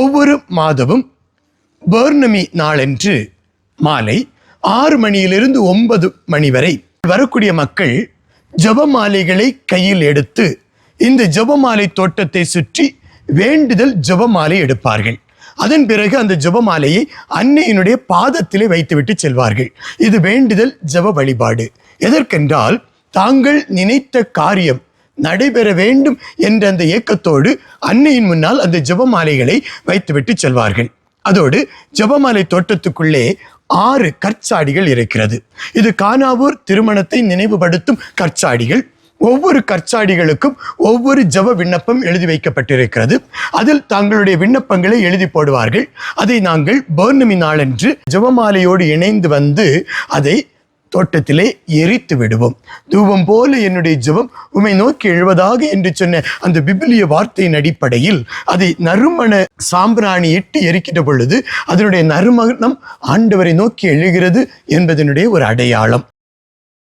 ஒவ்வொரு மாதமும் பௌர்ணமி நாளன்று மாலை ஆறு மணியிலிருந்து ஒன்பது மணி வரை வரக்கூடிய மக்கள் ஜெபமாலைகளை கையில் எடுத்து இந்த ஜெபமாலை தோட்டத்தை சுற்றி வேண்டுதல் ஜெபமாலை எடுப்பார்கள். அதன் பிறகு அந்த ஜெபமாலையை அன்னையினுடைய பாதத்திலே வைத்துவிட்டு செல்வார்கள். இது வேண்டுதல் ஜப வழிபாடு. எதற்கென்றால் தாங்கள் நினைத்த காரியம் நடைபெற வேண்டும் என்ற அந்த ஏக்கத்தோடு அன்னையின் முன்னால் அந்த ஜபமாலைகளை வைத்துவிட்டு செல்வார்கள். அதோடு ஜபமாலை தோட்டத்துக்குள்ளே ஆறு கற்சாடிகள் இருக்கிறது. இது கானாவூர் திருமணத்தை நினைவுபடுத்தும் கற்சாடிகள். ஒவ்வொரு கற்சாடிகளுக்கும் ஒவ்வொரு ஜப விண்ணப்பம் எழுதி வைக்கப்பட்டிருக்கிறது. அதில் தங்களுடைய விண்ணப்பங்களை எழுதி போடுவார்கள். அதை நாங்கள் பௌர்ணமி நாளன்று ஜபமாலையோடு இணைந்து வந்து அதை தோட்டத்திலே எரித்து விடுவோம். தூபம் போல என்னுடைய ஜெபம் உமை நோக்கி எழுவதாக என்று சொன்ன அந்த பிபிலிய வார்த்தையின் அடிப்படையில் அதை நறுமண சாம்பிராணி இட்டு எரிக்கின்ற பொழுது அதனுடைய நறுமணம் ஆண்டவரை நோக்கி எழுகிறது என்பதனுடைய ஒரு அடையாளம்.